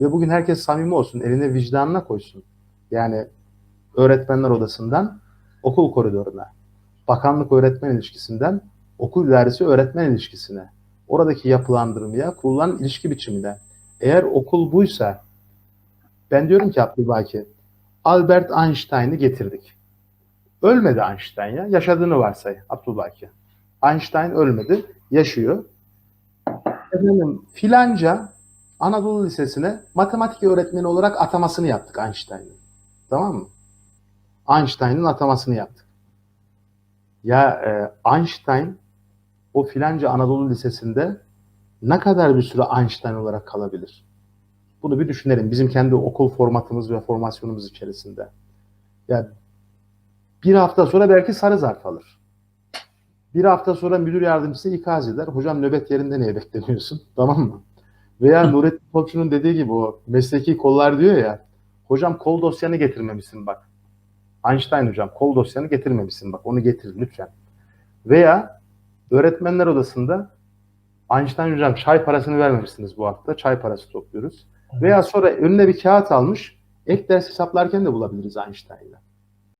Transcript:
Ve bugün herkes samimi olsun, eline vicdanına koysun. Yani öğretmenler odasından okul koridoruna, bakanlık öğretmen ilişkisinden okul idaresi öğretmen ilişkisine, oradaki yapılandırmaya, kurulan ilişki biçimine. Eğer okul buysa, ben diyorum ki Abdülbaki, Albert Einstein'ı getirdik. Ölmedi Einstein ya, yaşadığını varsay Abdülbaki. Einstein ölmedi, yaşıyor. Efendim filanca Anadolu Lisesi'ne matematik öğretmeni olarak atamasını yaptık Einstein'ın. Tamam mı? Einstein'ın atamasını yaptık. Ya e, Einstein o filanca Anadolu Lisesi'nde ne kadar bir süre Einstein olarak kalabilir? Bunu bir düşünelim. Bizim kendi okul formatımız ve formasyonumuz içerisinde. Ya bir hafta sonra belki sarı zarf alır. Bir hafta sonra müdür yardımcısı ikaz eder. Hocam nöbet yerinde niye bekleniyorsun? Tamam mı? Veya Nurettin Topçu'nun dediği gibi o mesleki kollar diyor ya. Hocam kol dosyanı getirmemişsin bak. Einstein hocam kol dosyanı getirmemişsin bak. Onu getir lütfen. Veya öğretmenler odasında Einstein hocam çay parasını vermemişsiniz bu hafta. Çay parası topluyoruz. Veya sonra önüne bir kağıt almış. Ek ders hesaplarken de bulabiliriz Einstein'la.